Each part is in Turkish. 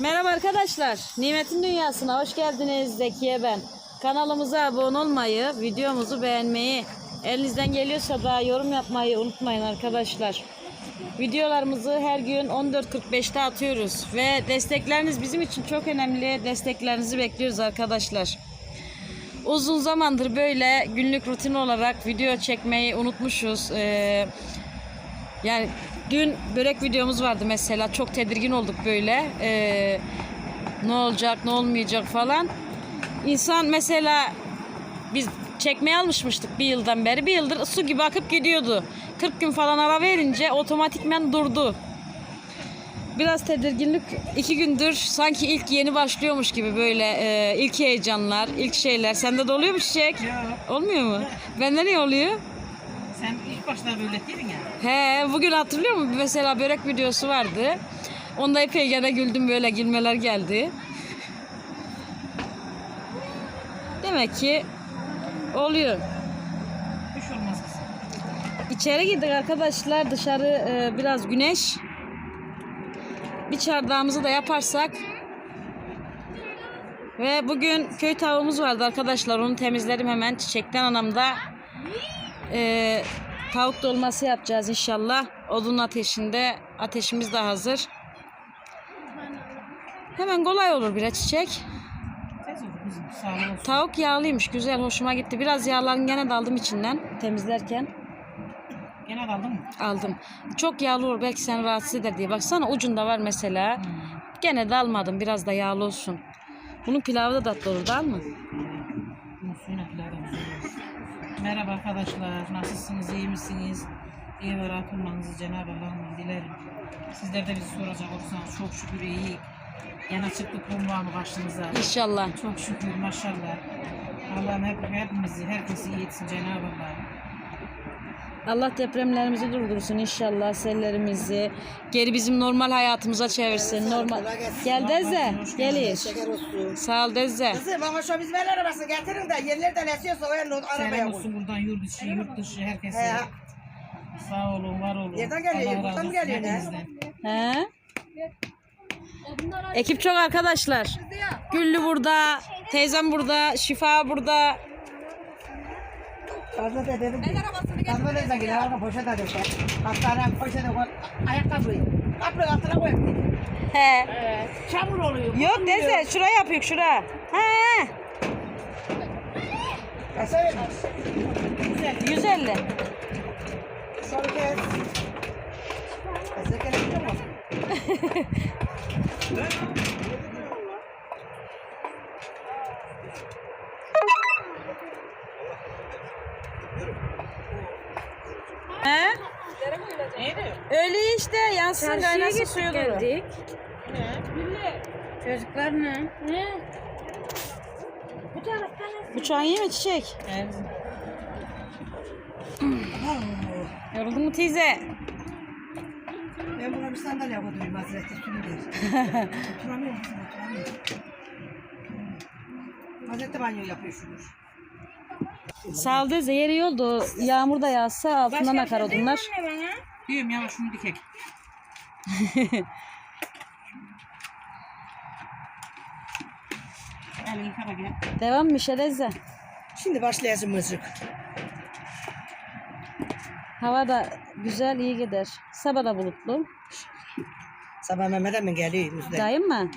Merhaba arkadaşlar. Nimetin Dünyası'na hoş geldiniz. Zekiye ben. Kanalımıza abone olmayı, videomuzu beğenmeyi, elinizden geliyorsa da yorum yapmayı unutmayın arkadaşlar. Videolarımızı her gün 14.45'te atıyoruz ve destekleriniz bizim için çok önemli. Desteklerinizi bekliyoruz arkadaşlar. Uzun zamandır böyle günlük rutin olarak video çekmeyi unutmuşuz. Ee, yani dün börek videomuz vardı mesela. Çok tedirgin olduk böyle. Ee, ne olacak, ne olmayacak falan. İnsan mesela biz çekmeye almışmıştık bir yıldan beri. Bir yıldır su gibi akıp gidiyordu. 40 gün falan ara verince otomatikmen durdu. Biraz tedirginlik iki gündür sanki ilk yeni başlıyormuş gibi böyle e, ilk heyecanlar, ilk şeyler. Sende de oluyor mu çiçek? Olmuyor mu? Bende ne oluyor? Sen ilk başta böyle değildin ya. He, bugün hatırlıyor musun? Mesela börek videosu vardı. Onda epey gene güldüm böyle gülmeler geldi. Demek ki oluyor. Hiç olmaz kızım. İçeri girdik arkadaşlar. Dışarı e, biraz güneş. Bir çardağımızı da yaparsak. Ve bugün köy tavuğumuz vardı arkadaşlar. Onu temizlerim hemen. Çiçekten anamda. E, tavuk dolması yapacağız inşallah. Odun ateşinde. Ateşimiz de hazır. Hemen kolay olur bir çiçek. Tavuk yağlıymış. Güzel. Hoşuma gitti. Biraz yağlarını gene de aldım içinden. Temizlerken. Gene kaldın mı? aldım. Çok yağlı olur belki seni rahatsız eder diye. Baksana ucunda var mesela. Gene de almadım. Biraz da yağlı olsun. Bunun pilavı da tatlı olur değil mi? Suyuna güzel. Merhaba arkadaşlar. Nasılsınız? iyi misiniz? İyi ve rahat olmanızı Cenab-ı Allah'ım dilerim. Sizler de bizi soracak olursanız çok şükür iyi. Gene çıktık bomba mı karşınıza? İnşallah. Çok şükür maşallah. Allah'ım hep, hepimizi, herkesi iyi etsin Cenab-ı Allah. Allah depremlerimizi durdursun inşallah. Sellerimizi. Geri bizim normal hayatımıza çevirsin. Normal. Gel Deze. Gelir. Şeker olsun. Sağ ol Deze. Kızım bana şu bizimle arabası getirin de yerlerden esiyorsa o yerine arabaya Selam koy. olsun buradan yurt içi, yurt dışı herkese. He. Sağ olun, var olun. Nereden geliyor? Allah Buradan razı mı olsun geliyor ne? hepinizden. He? Ekip çok arkadaşlar. Güllü burada. Teyzem burada. Şifa burada. Fazla da dedim ki. Dedim ki. Arka poşet arıyor. Hastane poşete koy. Ayakkabıyı. Kapıyı altına koy. He. Çamur oluyor. Yok Deze. Şuraya yapıyor şura. He. Mesela. 150. Sonra kes. Mesela kerebiliyor mu? He? Neydi? Öyle suyu durur. geldik. Ne? Çocuklar ne? Ne? Bıçağın iyi mi çiçek? Evet. Yoruldun mu teyze? Ben buna bir sandalye koydum. Mazerette sürü der. Oturamıyorum. kızım, Oturamıyorum. Mazerette banyo yapıyor ol Deze yeri yoldu. Yağmur da yağsa altından akar odunlar. Diyorum yavaş şunu dikek. Elini yıka gel. Devam mı işe Deze? Şimdi başlayacağım mızık. Hava da güzel iyi gider. Sabah da bulutlu. Sabah Mehmet mi geliyor müzde? Dayım mı?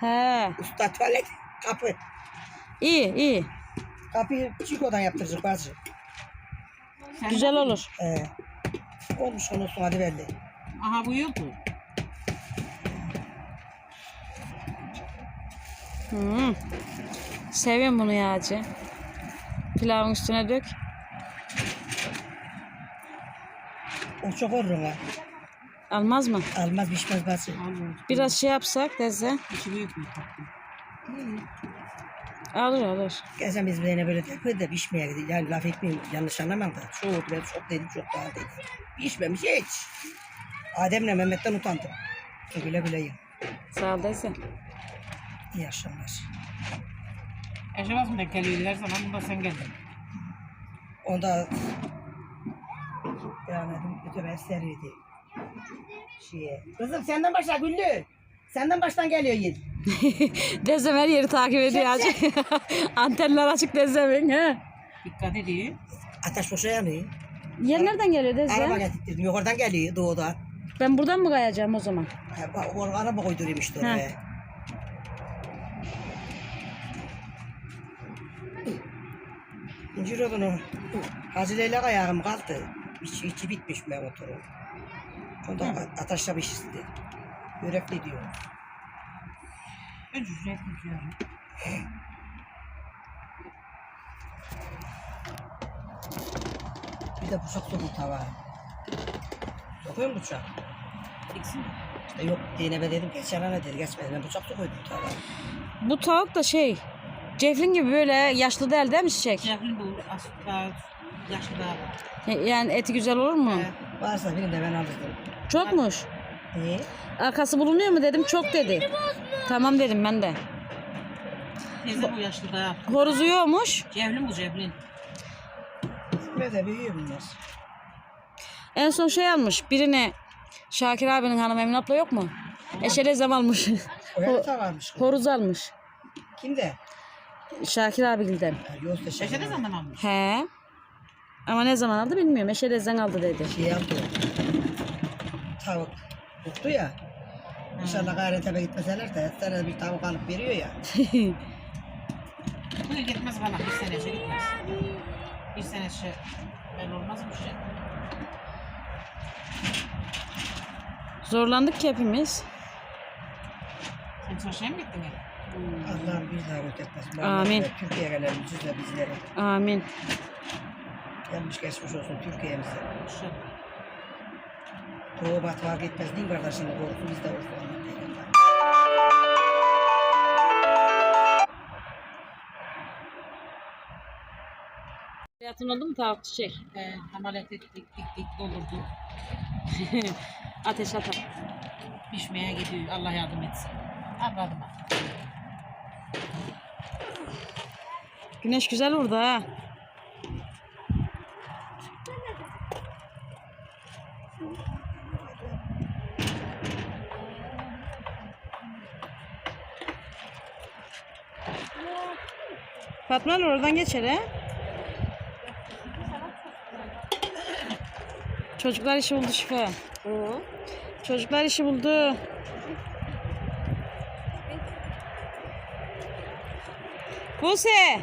He. Usta tuvalet kapı. İyi iyi. Kapıyı çikodan yaptıracak bazı. Güzel olur. Ee, olmuş onun üstüne hadi belli. Aha bu yoktu. Hmm. Seviyorum bunu ya acı. Pilavın üstüne dök. O çok olur ona. Almaz mı? Almaz pişmez bazı. Biraz şey yapsak Deze. İçi büyük mü? Alır alır. Geçen biz birine böyle yapıyor da pişmeye gidiyor. Yani laf etmeyeyim yanlış anlamam da. Çok ben çok dedim çok daha dedim. Pişmemiş hiç. Adem'le Mehmet'ten utandım. Güle güle yiyin. Sağ ol Deze. İyi akşamlar. Denk geliyor her zaman bunda sen geldin. Onda yani ötebe seriydi. Şeye. Kızım senden başla Güllü. Senden baştan geliyor yiğit. Dezem her yeri takip ediyor açık. Antenler açık Dezem'in. He. Dikkat edin. Ateş boşa yanıyor. Yer nereden geliyor Araba Dezem? getirdim. Yukarıdan geliyor doğuda. Ben buradan mı kayacağım o zaman? Ha, bak, o araba koydurayım işte Ha. oraya. İncir odunu. Hacı Leyla ayağım kalktı. İçi, içi bitmiş ben motorun. Onda şey dedi. Yürekli diyor. Ben ücret diyorum. Bir de bıçak sokun tava. Sokuyor mu bıçak? İkisi mi? İşte yok Zeynep'e dedim geçen ana dedi geçmedi. Ben bıçak sokuydum tava. Bu tavuk da şey. Ceflin gibi böyle yaşlı değil değil mi çiçek? Cevrin bu aslında yaşlı da. Yani eti güzel olur mu? Evet. Varsa birini de ben alırdım. Çokmuş. İyi. Arkası bulunuyor mu dedim çok dedi. Tamam dedim ben de. Teyze bu yaşlı da. Horozu yiyormuş. Cevlin bu Cevlin. Ve de büyüyor bunlar. En son şey almış. Birine Şakir abinin hanım Emin abla yok mu? Eşelezem almış. Varmış. Horoz almış. Kimde? Şakir Yozda Beşe şey. ne zaman almış? He. Ama ne zaman aldı bilmiyorum. Eşelezden aldı dedi. Şey yaptı. Tavuk tuttu ya. İnşallah Gayrettepe gitmeseler de sana bir tavuk alıp veriyor ya. Bu gitmez bana. Bir sene şey gitmez. Bir sene şey. Ben olmaz mı şey? Zorlandık ki hepimiz. Sen çarşıya mı gittin? Allah'ım bir daha götürmesin. Amin. Türkiye'ye gelelim siz de bizlere. Amin. Gelmiş geçmiş olsun Türkiye'mize. Doğu batı fark etmez din kardeşinin korkusu bizde olsun. Hayatın oldu mu tavuk çiçek? Ee, ameliyat ettik, diktik, doldurduk. Ateş atar. Pişmeye gidiyor. Allah yardım etsin. Anladım. Güneş güzel vurdu ha. Fatma oradan geçer he. Çocuklar işi buldu şifa. Çocuklar işi buldu. Buse.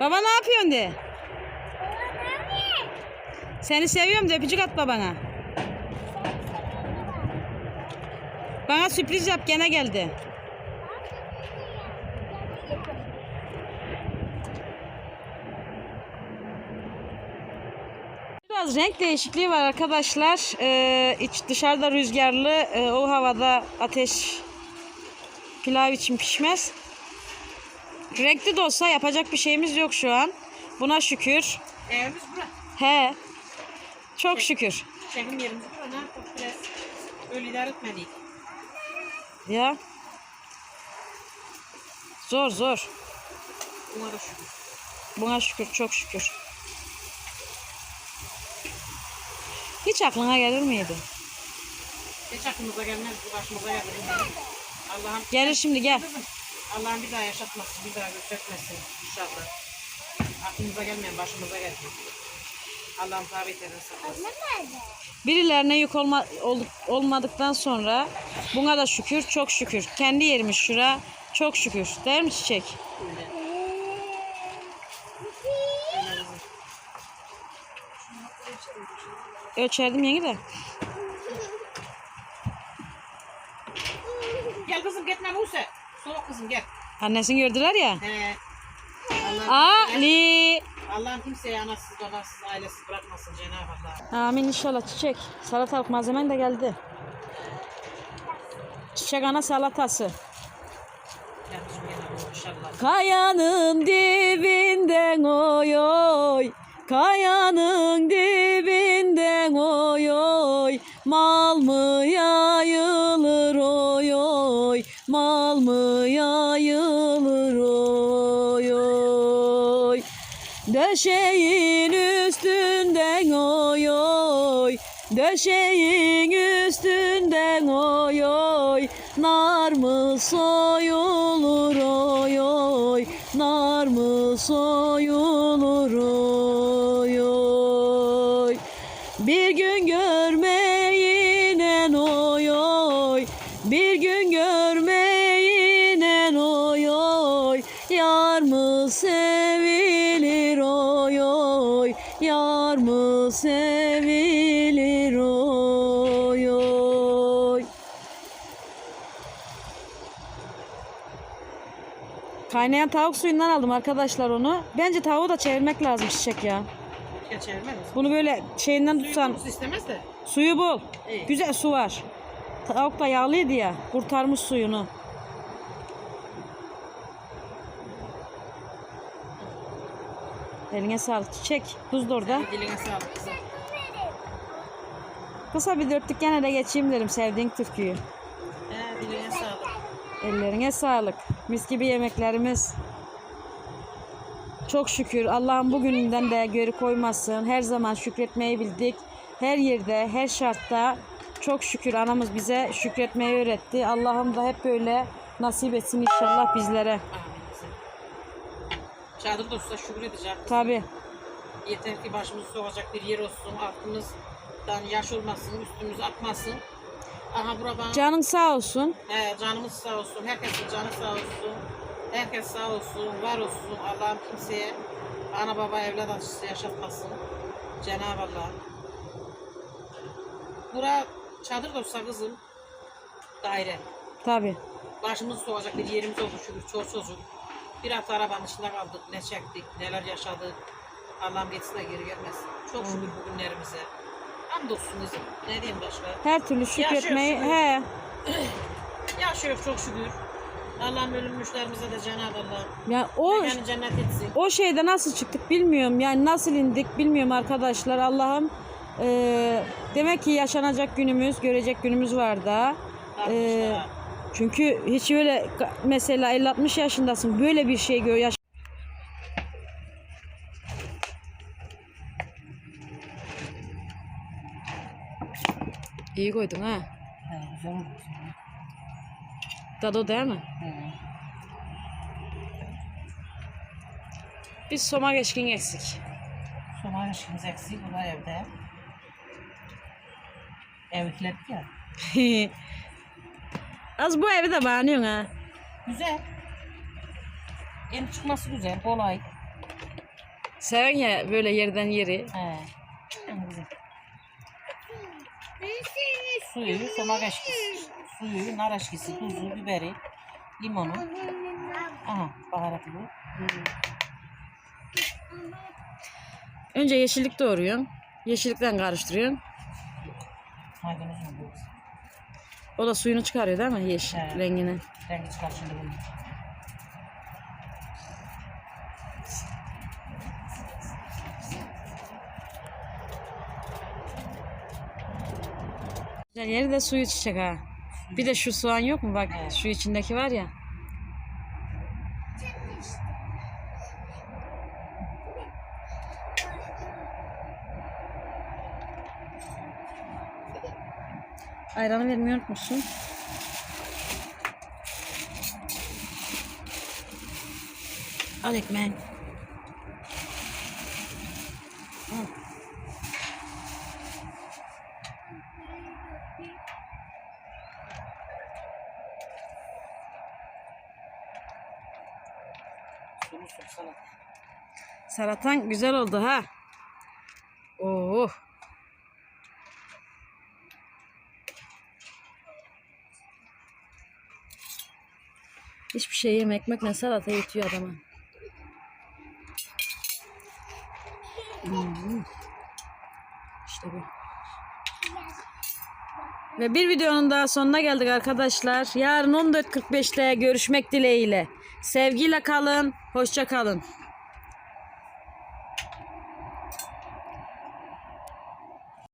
Baba ne yapıyorsun de? Seni seviyorum de öpücük at babana. Bana sürpriz yap gene geldi. Biraz renk değişikliği var arkadaşlar. Ee, iç dışarıda rüzgarlı, ee, o havada ateş pilav için pişmez. Renkli de olsa yapacak bir şeyimiz yok şu an. Buna şükür. Evimiz bura. He. Çok şükür. Şefim yerimiz bura. Ne yaptık biraz? Öyle idare etmedik. Ya. Zor zor. Buna şükür. Buna şükür çok şükür. Hiç aklına gelir miydi? Hiç aklımıza gelmez. Bu başımıza gelir. Allah'ım Gelir şimdi gel. Allah'ım bir daha yaşatmasın, bir daha göstermesin inşallah. Aklımıza gelmeyen başımıza geldi. Allah'ım tabi ederin saklasın. Birilerine yük olma, ol- olmadıktan sonra buna da şükür çok şükür. Kendi yerimiz şura çok şükür. Değil mi Çiçek? Öyle. Ölçerdim yenge de. Gel kızım gitme Buse. Soğuk kızım gel. Annesini gördüler ya. He. Ali. Allah'ım kimseye anasız babasız ailesiz bırakmasın Cenab-ı Allah. Amin inşallah çiçek. Salatalık malzemen de geldi. Çiçek ana salatası. Kayanın dibinden oy oy Kayanın dibinden oy oy Mal mı yayılır oy oy? Mal mı yayılır oy oy? Döşeğin üstünden oy oy. Döşeğin üstünden oy oy. Nar mı soyulur oy oy? Nar mı soyulur oy oy Bir gün görmeyinen oy oy Bir gün görmeyinen oy oy Yar mı sevilir oy oy Yar mı sevilir oy oy Kaynayan tavuk suyundan aldım arkadaşlar onu. Bence tavuğu da çevirmek lazım çiçek ya. Geçermez. Bunu böyle şeyinden tutsan Suyu istemez de. suyu bol. İyi. Güzel su var. Tavuk da yağlıydı ya. Kurtarmış suyunu. Eline sağlık çiçek. Tuz da orada. Diline sağlık kızım. Kısa bir dörtlük gene de geçeyim derim sevdiğin türküyü. He, diline sağlık. Ellerine sağlık. Mis gibi yemeklerimiz. Çok şükür Allah'ın bugününden de geri koymasın. Her zaman şükretmeyi bildik. Her yerde, her şartta çok şükür anamız bize şükretmeyi öğretti. Allah'ım da hep böyle nasip etsin inşallah bizlere. Çadır da olsa şükür edeceğim. Tabi. Yeter ki başımızı sokacak bir yer olsun. Altımızdan yaş olmasın, üstümüz akmasın. Aha bura bana... Canın sağ olsun. He, canımız sağ olsun. Herkesin canı sağ olsun. Herkes sağ olsun, var olsun. Allah'ım kimseye ana baba evlat acısı yaşatmasın. Cenab-ı Allah. Bura çadır da olsa kızım daire. Tabi. Başımızı sokacak bir yerimiz oldu şükür. Çok çocuk. Bir hafta arabanın içinde kaldık. Ne çektik, neler yaşadık. Allah'ım geçsin de geri gelmesin. Çok şükür bugünlerimize. Hamdolsun kızım. Ne diyeyim başka? Her türlü şükretmeyi he. Yaşıyoruz çok şükür. Allah'ım ölmüşlerimize de Cenab-ı Allah. Yani o Yani cennet etsin. o şeyde nasıl çıktık bilmiyorum. Yani nasıl indik bilmiyorum arkadaşlar. Allah'ım eee, demek ki yaşanacak günümüz, görecek günümüz var da. Altmışta. çünkü hiç öyle mesela 50-60 yaşındasın böyle bir şey gör yaş İyi koydun ha. He, güzel olmuş. Tadı o değil mi? He. Biz soma geçkin eksik. Sonra işimiz eksik. Bu da evde. Ev yükledik ya. Az bu evi de beğeniyorsun ha. Güzel. Yeni çıkması güzel. Kolay. Seven ya böyle yerden yeri. He. Güzel. Suyu, somak eşkisi, suyu, nar eşkisi, tuzu, biberi, limonu. Aha, baharatı bu. Önce yeşillik doğruyorsun. Yeşillikten karıştırıyorsun. Maydanoz mu bu? O da suyunu çıkarıyor değil mi? Yeşil Evet. rengini. Rengi çıkar şimdi bunu. Güzel yeri de suyu çiçek ha. Bir de şu soğan yok mu? Bak Evet. şu içindeki var ya. Ayranı vermeyi unutmuşsun. Al ekmeğin. Salatan güzel oldu ha. Oo. Hiçbir şey yeme ekmekle salata yetiyor adama. Hmm. İşte bu. Ve bir videonun daha sonuna geldik arkadaşlar. Yarın 14.45'te görüşmek dileğiyle. Sevgiyle kalın, hoşça kalın.